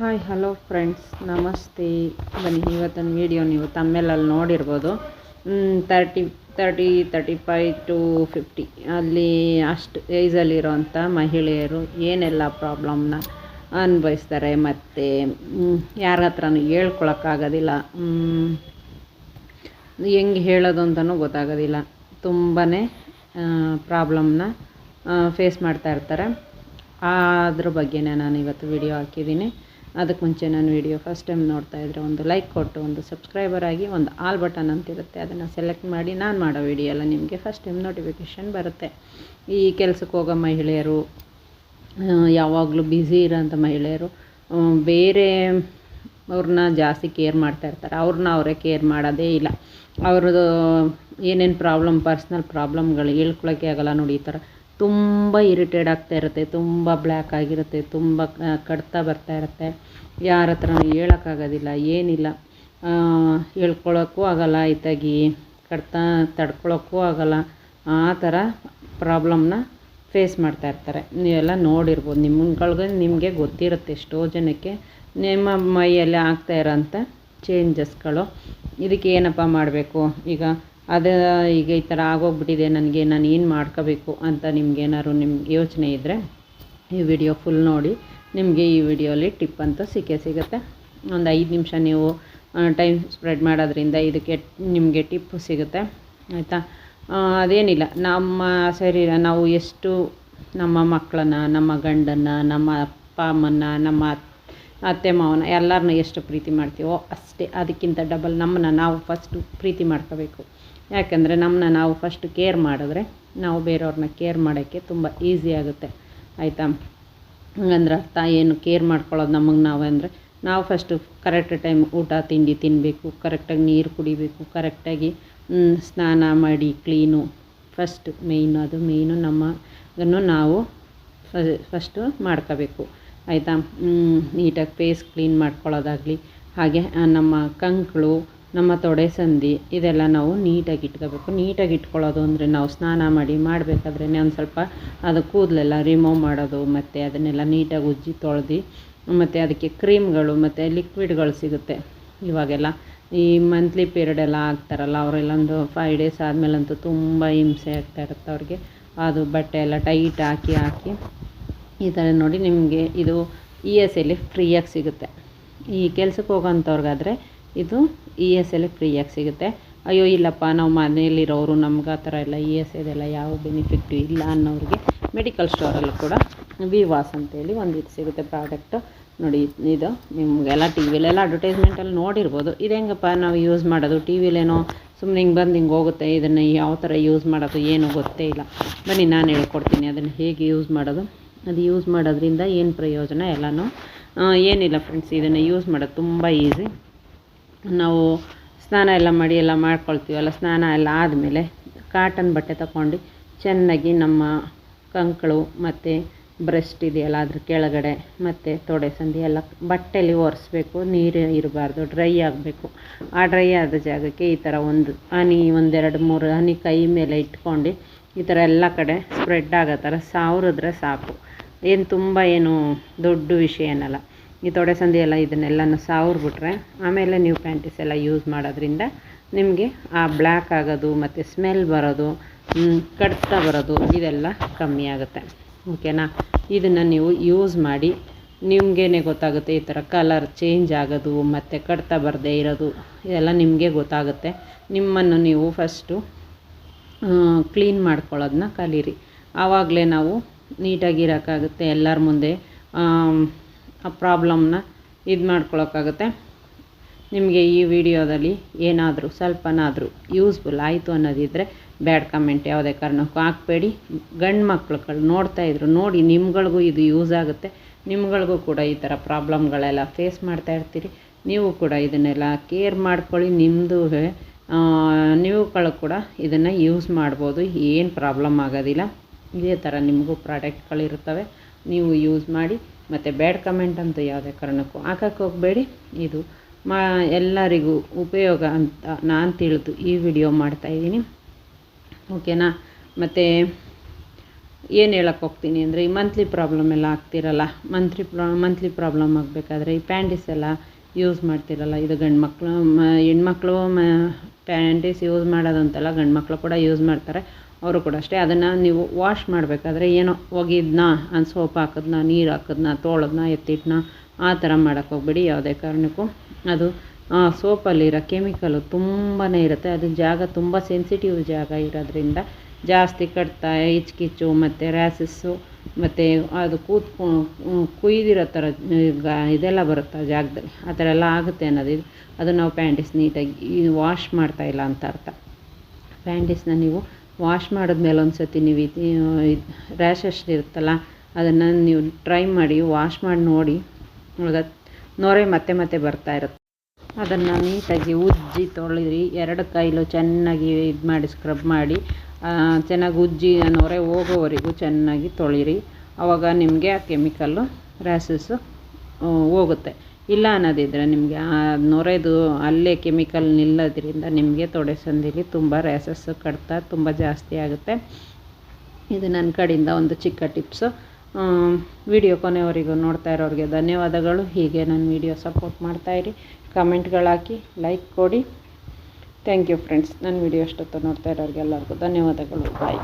Hi hello friends ನಮಸ್ತೆ ಬನ್ನಿ ಇವತ್ತಿನ ವಿಡಿಯೋ ನೀವು ತಮ್ಮೇಲಲ್ಲಿ ನೋಡಿರ್ಬೋದು. Thirty thirty thirty five to fifty ಅಲ್ಲಿ ಅಷ್ಟು ಏಜಲ್ಲಿರೋಂಥ ಮಹಿಳೆಯರು ಏನೆಲ್ಲ ಪ್ರಾಬ್ಲಮ್ನ ಅನುಭವಿಸ್ತಾರೆ ಮತ್ತು ಯಾರ ಹತ್ರನೂ ಹೇಳ್ಕೊಳಕ್ಕಾಗೋದಿಲ್ಲ. ಹೆಂಗೆ ಹೇಳೋದು ಅಂತಲೂ ಗೊತ್ತಾಗೋದಿಲ್ಲ ತುಂಬಾ ಪ್ರಾಬ್ಲಮ್ನ ಫೇಸ್ ಮಾಡ್ತಾ ಇರ್ತಾರೆ. ಅದ್ರ ಬಗ್ಗೆನೇ ನಾನು ಇವತ್ತು ವಿಡಿಯೋ ಹಾಕಿದ್ದೀನಿ. ಅದಕ್ಕೆ ಮುಂಚೆ ನಾನು ವಿಡಿಯೋ ಫಸ್ಟ್ ಟೈಮ್ ನೋಡ್ತಾ ಇದ್ದರೆ ಒಂದು ಲೈಕ್ ಕೊಟ್ಟು ಒಂದು ಸಬ್ಸ್ಕ್ರೈಬರ್ ಆಗಿ ಒಂದು ಆಲ್ ಬಟನ್ ಅಂತಿರುತ್ತೆ. ಅದನ್ನು ಸೆಲೆಕ್ಟ್ ಮಾಡಿ ನಾನು ಮಾಡೋ ವಿಡಿಯೋ ಎಲ್ಲ ನಿಮಗೆ ಫಸ್ಟ್ ಟೈಮ್ ನೋಟಿಫಿಕೇಷನ್ ಬರುತ್ತೆ. ಈ ಕೆಲಸಕ್ಕೆ ಹೋಗೋ ಮಹಿಳೆಯರು ಯಾವಾಗಲೂ ಬ್ಯುಸಿ ಇರೋಂಥ ಮಹಿಳೆಯರು ಬೇರೆ ಅವ್ರನ್ನ ಜಾಸ್ತಿ ಕೇರ್ ಮಾಡ್ತಾ ಇರ್ತಾರೆ. ಅವ್ರನ್ನ ಅವರೇ ಕೇರ್ ಮಾಡೋದೇ ಇಲ್ಲ. ಅವ್ರದ್ದು ಏನೇನು ಪ್ರಾಬ್ಲಮ್ ಪರ್ಸ್ನಲ್ ಪ್ರಾಬ್ಲಮ್ಗಳು ಹೇಳ್ಕೊಳಕ್ಕೆ ಆಗೋಲ್ಲ ನೋಡಿ ಈ ಥರ. ತುಂಬ ಆಗ್ತಾ ಇರುತ್ತೆ, ತುಂಬ ಬ್ಲ್ಯಾಕ್ ಆಗಿರುತ್ತೆ, ತುಂಬ ಕಡ್ತಾ ಬರ್ತಾ ಇರುತ್ತೆ. ಯಾರ ಹತ್ರನೂ ಹೇಳೋಕ್ಕಾಗೋದಿಲ್ಲ, ಏನಿಲ್ಲ. ಹೇಳ್ಕೊಳ್ಳೋಕ್ಕೂ ಆಗಲ್ಲ ಇತ್ತಾಗಿ ಕಡ್ತಾ ತಡ್ಕೊಳ್ಳೋಕ್ಕೂ ಆಗಲ್ಲ. ಆ ಥರ ಪ್ರಾಬ್ಲಮ್ನ ಫೇಸ್ ಮಾಡ್ತಾ ಇರ್ತಾರೆ. ನೀವೆಲ್ಲ ನೋಡಿರ್ಬೋದು, ನಿಮ್ಗಳ್ಗೆ ನಿಮಗೆ ಗೊತ್ತಿರುತ್ತೆ ಎಷ್ಟೋ ಜನಕ್ಕೆ ನಿಮ್ಮ ಮೈಯಲ್ಲಿ ಆಗ್ತಾ ಇರೋಂಥ ಚೇಂಜಸ್ಗಳು ಇದಕ್ಕೆ ಏನಪ್ಪ ಮಾಡಬೇಕು? ಈಗ ಅದು ಈಗ ಈ ಥರ ಆಗೋಗ್ಬಿಟ್ಟಿದೆ, ನನಗೆ ನಾನು ಏನು ಮಾಡ್ಕೋಬೇಕು ಅಂತ ನಿಮಗೇನಾದ್ರು ನಿಮ್ಮ ಯೋಚನೆ ಇದ್ದರೆ ಈ ವಿಡಿಯೋ ಫುಲ್ ನೋಡಿ, ನಿಮಗೆ ಈ ವಿಡಿಯೋಲಿ ಟಿಪ್ ಅಂತೂ ಸಿಕ್ಕೇ ಸಿಗುತ್ತೆ. ಒಂದು ಐದು ನಿಮಿಷ ನೀವು ಟೈಮ್ ಸ್ಪ್ರೆಡ್ ಮಾಡೋದ್ರಿಂದ ಇದಕ್ಕೆ ನಿಮಗೆ ಟಿಪ್ಪು ಸಿಗುತ್ತೆ, ಆಯಿತಾ? ಅದೇನಿಲ್ಲ, ನಮ್ಮ ಶರೀರ, ನಾವು ಎಷ್ಟು ನಮ್ಮ ಮಕ್ಕಳನ್ನ ನಮ್ಮ ಗಂಡನ್ನು, ನಮ್ಮ ಅಪ್ಪ ಅಮ್ಮನ್ನ, ನಮ್ಮ ಅತ್ತೆ ಮಾವನ ಎಲ್ಲರನ್ನ ಎಷ್ಟು ಪ್ರೀತಿ ಮಾಡ್ತೀವೋ ಅಷ್ಟೇ. ಅದಕ್ಕಿಂತ ಡಬಲ್ ನಮ್ಮನ್ನ ನಾವು ಫಸ್ಟು ಪ್ರೀತಿ ಮಾಡ್ಕೋಬೇಕು. ಯಾಕಂದರೆ ನಮ್ಮನ್ನ ನಾವು ಫಸ್ಟ್ ಕೇರ್ ಮಾಡಿದ್ರೆ ನಾವು ಬೇರೆಯವ್ರನ್ನ ಕೇರ್ ಮಾಡೋಕ್ಕೆ ತುಂಬ ಈಸಿ ಆಗುತ್ತೆ. ಆಯಿತಾ? ಹಂಗಂದ್ರೆ ಅರ್ಥ ಏನು ಕೇರ್ ಮಾಡ್ಕೊಳ್ಳೋದು ನಮಗೆ ನಾವು ಅಂದರೆ ನಾವು ಫಸ್ಟು ಕರೆಕ್ಟ್ ಟೈಮ್ ಊಟ, ತಿಂಡಿ ತಿನ್ನಬೇಕು ಕರೆಕ್ಟಾಗಿ ನೀರು ಕುಡಿಬೇಕು ಕರೆಕ್ಟಾಗಿ ಸ್ನಾನ ಮಾಡಿ ಕ್ಲೀನು ಫಸ್ಟ್ ಮೇಯ್ನು ಅದು ಮೇಯ್ನು ನಮ್ಮನ್ನು ನಾವು ಫಸ್ಟು ಮಾಡ್ಕೋಬೇಕು. ಆಯಿತಾ? ನೀಟಾಗಿ ಫೇಸ್ ಕ್ಲೀನ್ ಮಾಡ್ಕೊಳ್ಳೋದಾಗಲಿ. ಹಾಗೆ ನಮ್ಮ ಕಂಕಳು, ನಮ್ಮ ತೊಡೆ ಸಂದಿ, ಇದೆಲ್ಲ ನಾವು ನೀಟಾಗಿ ಇಟ್ಕೋಬೇಕು. ನೀಟಾಗಿ ಇಟ್ಕೊಳ್ಳೋದು ಅಂದರೆ ನಾವು ಸ್ನಾನ ಮಾಡಿ ಮಾಡಬೇಕಾದ್ರೆ ಒಂದು ಸ್ವಲ್ಪ ಅದು ಕೂದಲೆಲ್ಲ ರಿಮೂವ್ ಮಾಡೋದು, ಮತ್ತು ಅದನ್ನೆಲ್ಲ ನೀಟಾಗಿ ಉಜ್ಜಿ ತೊಳೆದು, ಮತ್ತು ಅದಕ್ಕೆ ಕ್ರೀಮ್ಗಳು, ಮತ್ತು ಲಿಕ್ವಿಡ್ಗಳು ಸಿಗುತ್ತೆ ಇವಾಗೆಲ್ಲ. ಈ ಮಂತ್ಲಿ ಪೀರಿಯಡ್ ಎಲ್ಲ ಆಗ್ತಾರಲ್ಲ, ಅವರೆಲ್ಲ ಒಂದು ಫೈವ್ ಡೇಸ್ ಆದಮೇಲಂತೂ ತುಂಬ ಹಿಂಸೆ ಆಗ್ತಾ ಇರುತ್ತೆ ಅವ್ರಿಗೆ. ಅದು ಬಟ್ಟೆ ಎಲ್ಲ ಟೈಟ್ ಹಾಕಿ ಹಾಕಿ. ಈ ಥರ ನೋಡಿ ನಿಮಗೆ ಇದು ಇ ಎಸ್ ಎಲ್ಲಿ ಫ್ರೀಯಾಗಿ ಸಿಗುತ್ತೆ. ಈ ಕೆಲ್ಸಕ್ಕೆ ಹೋಗೋಂಥವ್ರಿಗಾದರೆ ಇದು ಇ ಎಸ್ ಎಲ್ಲಿ ಫ್ರೀಯಾಗಿ ಸಿಗುತ್ತೆ. ಅಯ್ಯೋ, ಇಲ್ಲಪ್ಪ, ನಾವು ಮನೆಯಲ್ಲಿರೋರು ನಮ್ಗೆ ಆ ಥರ ಎಲ್ಲ ಇ ಎಸ್ ಇದೆಲ್ಲ ಯಾವ ಬೆನಿಫಿಟ್ಟು ಇಲ್ಲ ಅನ್ನೋರಿಗೆ ಮೆಡಿಕಲ್ ಸ್ಟೋರಲ್ಲಿ ಕೂಡ ವಿವಾಸ್ ಅಂತೇಳಿ ಒಂದು ಇದು ಸಿಗುತ್ತೆ ಪ್ರಾಡಕ್ಟು ನೋಡಿ, ಇದು ನಿಮಗೆಲ್ಲ ಟಿ ವಿಲೆಲ್ಲ ಅಡ್ವರ್ಟೈಸ್ಮೆಂಟಲ್ಲಿ ನೋಡಿರ್ಬೋದು. ಇದು ಹೆಂಗಪ್ಪ, ನಾವು ಯೂಸ್ ಮಾಡೋದು ಟಿ ವಿಲೇನೋ ಸುಮ್ಮನೆ ಹಿಂಗೆ ಬಂದು ಹಿಂಗೆ ಹೋಗುತ್ತೆ. ಇದನ್ನು ಯಾವ ಥರ ಯೂಸ್ ಮಾಡೋದು, ಏನು ಗೊತ್ತೇ ಇಲ್ಲ. ಬನ್ನಿ, ನಾನು ಹೇಳ್ಕೊಡ್ತೀನಿ. ಅದನ್ನು ಹೇಗೆ ಯೂಸ್ ಮಾಡೋದು? ಅದು ಯೂಸ್ ಮಾಡೋದ್ರಿಂದ ಏನು ಪ್ರಯೋಜನ? ಎಲ್ಲನೂ ಏನಿಲ್ಲ ಫ್ರೆಂಡ್ಸ್ ಇದನ್ನು ಯೂಸ್ ಮಾಡೋದು ತುಂಬ ಈಸಿ ನಾವು ಸ್ನಾನ ಎಲ್ಲ ಮಾಡಿ, ಎಲ್ಲ ಮಾಡ್ಕೊಳ್ತೀವಲ್ಲ ಸ್ನಾನ ಎಲ್ಲ ಆದಮೇಲೆ ಕಾಟನ್ ಬಟ್ಟೆ ತಗೊಂಡು ಚೆನ್ನಾಗಿ ನಮ್ಮ ಕಂಕಳು ಮತ್ತು ಬ್ರೆಸ್ಟ್ ಇದೆಯಲ್ಲ ಅದ್ರ ಕೆಳಗಡೆ ಮತ್ತು ತೊಡೆ ಸಂದಿ ಎಲ್ಲ ಬಟ್ಟೆಯಲ್ಲಿ ಒರೆಸ್ಬೇಕು, ನೀರು ಇರಬಾರ್ದು ಡ್ರೈ ಆಗಬೇಕು. ಆ ಡ್ರೈ ಆದ ಜಾಗಕ್ಕೆ ಈ ಥರ ಒಂದು ಹನಿ, ಒಂದೆರಡು ಮೂರು ಹನಿ ಕೈ ಮೇಲೆ ಇಟ್ಕೊಂಡು ಈ ಥರ ಎಲ್ಲ ಕಡೆ ಸ್ಪ್ರೆಡ್ ಆಗೋ ಥರ ಸಾವಿರಿದ್ರೆ ಸಾಕು. ಏನು ತುಂಬ ಏನು ದೊಡ್ಡ ವಿಷಯ ಏನಲ್ಲ. ಈ ತೊಡೆ ಸಂದಿ ಎಲ್ಲ ಇದನ್ನೆಲ್ಲನೂ ಸಾವ್ರಿಬಿಟ್ರೆ, ಆಮೇಲೆ ನೀವು ಪ್ಯಾಂಟೀಸ್ ಎಲ್ಲ ಯೂಸ್ ಮಾಡೋದ್ರಿಂದ ನಿಮಗೆ ಆ ಬ್ಲ್ಯಾಕ್ ಆಗೋದು, ಮತ್ತು ಸ್ಮೆಲ್ ಬರೋದು ಕಡ್ತ ಬರೋದು ಇದೆಲ್ಲ ಕಮ್ಮಿ ಆಗುತ್ತೆ. ಓಕೆನಾ? ಇದನ್ನು ನೀವು ಯೂಸ್ ಮಾಡಿ, ನಿಮಗೇನೆ ಗೊತ್ತಾಗುತ್ತೆ ಈ ಥರ ಕಲರ್ ಚೇಂಜ್ ಆಗೋದು, ಮತ್ತು ಕಡ್ತ ಬರದೇ ಇರೋದು, ಇದೆಲ್ಲ ನಿಮಗೆ ಗೊತ್ತಾಗುತ್ತೆ. ನಿಮ್ಮನ್ನು ನೀವು ಫಸ್ಟು ಕ್ಲೀನ್ ಮಾಡ್ಕೊಳ್ಳೋದನ್ನ ಕಲೀರಿ. ಆವಾಗಲೇ ನಾವು ನೀಟಾಗಿರೋಕ್ಕಾಗುತ್ತೆ ಎಲ್ಲರ ಮುಂದೆ. ಆ ಪ್ರಾಬ್ಲಮ್ನ ಇದು ಮಾಡ್ಕೊಳ್ಳೋಕ್ಕಾಗುತ್ತೆ ನಿಮಗೆ ಈ ವಿಡಿಯೋದಲ್ಲಿ ಏನಾದರೂ ಸ್ವಲ್ಪನಾದರೂ ಯೂಸ್ಫುಲ್ ಆಯಿತು ಅನ್ನೋದಿದ್ದರೆ ಬ್ಯಾಡ್ ಕಮೆಂಟ್ ಯಾವುದೇ ಕಾರಣಕ್ಕೂ ಹಾಕ್ಬೇಡಿ. ಗಂಡು ಮಕ್ಳುಗಳು ನೋಡ್ತಾಯಿದ್ರು ನೋಡಿ ನಿಮ್ಗಳಿಗೂ ಇದು ಯೂಸ್ ಆಗುತ್ತೆ. ನಿಮ್ಗಳಿಗೂ ಕೂಡ ಈ ಥರ ಪ್ರಾಬ್ಲಮ್ಗಳೆಲ್ಲ ಫೇಸ್ ಮಾಡ್ತಾ ಇರ್ತೀರಿ. ನೀವು ಕೂಡ ಇದನ್ನೆಲ್ಲ ಕೇರ್ ಮಾಡ್ಕೊಳ್ಳಿ. ನಿಮ್ಮದು ನೀವುಗಳು ಕೂಡ ಇದನ್ನು ಯೂಸ್ ಮಾಡ್ಬೋದು. ಏನು ಪ್ರಾಬ್ಲಮ್ ಆಗೋದಿಲ್ಲ. ಇದೇ ಥರ ನಿಮಗೂ ಪ್ರಾಡಕ್ಟ್ಗಳಿರ್ತವೆ ನೀವು ಯೂಸ್ ಮಾಡಿ, ಮತ್ತು ಬ್ಯಾಡ್ ಕಮೆಂಟ್ ಅಂತೂ ಯಾವುದೇ ಕಾರಣಕ್ಕೂ ಹಾಕಕ್ಕೆ ಹೋಗಬೇಡಿ. ಇದು ಮಾ, ಎಲ್ಲರಿಗೂ ಉಪಯೋಗ ಅಂತ ನಾನು ತಿಳಿದು ಈ ವಿಡಿಯೋ ಮಾಡ್ತಾಯಿದ್ದೀನಿ ಓಕೆನಾ? ಮತ್ತು ಏನು ಹೇಳಕ್ಕೆ ಹೋಗ್ತೀನಿ ಅಂದರೆ, ಈ ಮಂತ್ಲಿ ಪ್ರಾಬ್ಲಮ್ ಎಲ್ಲ ಆಗ್ತಿರಲ್ಲ. ಮಂತ್ಲಿ ಪ್ರಾ ಮಂತ್ಲಿ ಪ್ರಾಬ್ಲಮ್ ಆಗಬೇಕಾದ್ರೆ ಈ ಪ್ಯಾಂಡಿಸ್ ಎಲ್ಲ ಯೂಸ್ ಮಾಡ್ತಿರಲ್ಲ. ಇದು ಗಂಡು ಮಕ್ಕಳು ಮ, ಹೆಣ್ಮಕ್ಳು, ಮ ಪ್ಯಾಂಡಿಸ್ ಯೂಸ್ ಮಾಡೋದಂತಲ್ಲ ಗಂಡು ಮಕ್ಕಳು ಕೂಡ ಯೂಸ್ ಮಾಡ್ತಾರೆ. ಅವರು ಕೂಡ ಅಷ್ಟೇ. ಅದನ್ನು ನೀವು ವಾಶ್ ಮಾಡಬೇಕಾದ್ರೆ ಏನೋ ಒಗೆದ್ನಾ ಒಂದು ಸೋಪ್ ಹಾಕಿದ್ನಾ, ನೀರು ಹಾಕಿದ್ನಾ, ತೊಳೆದ್ನ, ಎತ್ತಿಟ್ನ, ಆ ಥರ ಮಾಡೋಕ್ಕೆ ಹೋಗ್ಬೇಡಿ. ಯಾವುದೇ ಕಾರಣಕ್ಕೂ ಅದು ಸೋಪಲ್ಲಿರೋ ಕೆಮಿಕಲು ತುಂಬಾ ಇರುತ್ತೆ. ಅದು ಜಾಗ ತುಂಬ ಸೆನ್ಸಿಟಿವ್ ಜಾಗ ಇರೋದ್ರಿಂದ ಜಾಸ್ತಿ ಕಟ್ತಾ, ಹಿಚ್ಕಿಚ್ಚು, ಮತ್ತು ರ್ಯಾಸಸ್ಸು ಮತ್ತು ಅದು ಕೂತ್ಕೊ ಕುಯ್ದಿರೋ ಥರ ಇದೆಲ್ಲ ಬರುತ್ತೆ ಆ ಜಾಗದಲ್ಲಿ? ಆ ಥರ ಎಲ್ಲ ಆಗುತ್ತೆ ಅನ್ನೋದು ಅದು ನಾವು ಪ್ಯಾಂಟಿಸ್ ನೀಟಾಗಿ ವಾಶ್ ಮಾಡ್ತಾಯಿಲ್ಲ ಅಂತ ಅರ್ಥ. ಪ್ಯಾಂಟಿಸ್ನ ನೀವು ವಾಶ್ ಮಾಡಿದ್ಮೇಲೆ ಒಂದು ಸತಿ ನೀವು ಇದು ರ್ಯಾಷಸ್ ಇರುತ್ತಲ್ಲ, ಅದನ್ನು ನೀವು ಟ್ರೈ ಮಾಡಿ ವಾಶ್ ಮಾಡಿ ನೋಡಿ ನೋರೆ ನೊರೆ ಮತ್ತೆ ಮತ್ತೆ ಬರ್ತಾ ಇರುತ್ತೆ. ಅದನ್ನು ನೀಟಾಗಿ ಉಜ್ಜಿ ತೊಳೆದ್ರಿ. ಎರಡು ಕೈಲೂ ಚೆನ್ನಾಗಿ ಇದು ಮಾಡಿ ಸ್ಕ್ರಬ್ ಮಾಡಿ ಚೆನ್ನಾಗಿ ಉಜ್ಜಿ ನೊರೆ ಹೋಗೋವರೆಗೂ ಚೆನ್ನಾಗಿ ತೊಳೀರಿ. ಆವಾಗ ನಿಮಗೆ ಆ ಕೆಮಿಕಲ್ಲು ರ್ಯಾಸಸ್ಸು ಹೋಗುತ್ತೆ. ಇಲ್ಲ ಅನ್ನೋದಿದ್ರೆ ನಿಮಗೆ ಆ ನೊರೆದು ಅಲ್ಲೇ ಕೆಮಿಕಲ್ ನಿಲ್ಲೋದ್ರಿಂದ ನಿಮಗೆ ತೊಡೆ ಸಂದಿಲಿ ತುಂಬ ರ್ಯಾಸಸ್ಸು ಕಡಿತ ತುಂಬ ಜಾಸ್ತಿ ಆಗುತ್ತೆ. ಇದು ನನ್ನ ಕಡೆಯಿಂದ ಒಂದು ಚಿಕ್ಕ ಟಿಪ್ಸು. ವಿಡಿಯೋ ಕೊನೆವರೆಗೂ ನೋಡ್ತಾ ಇರೋರಿಗೆ ಧನ್ಯವಾದಗಳು. ಹೀಗೆ ನನ್ನ ವಿಡಿಯೋ ಸಪೋರ್ಟ್ ಮಾಡ್ತಾಯಿರಿ ಕಮೆಂಟ್ಗಳಾಕಿ ಲೈಕ್ ಕೊಡಿ. Thank you friends. ನನ್ನ ವಿಡಿಯೋ ಅಷ್ಟೊತ್ತು ನೋಡ್ತಾ ಇರೋರಿಗೆಲ್ಲರಿಗೂ ಧನ್ಯವಾದಗಳು. ಬಾಯ್.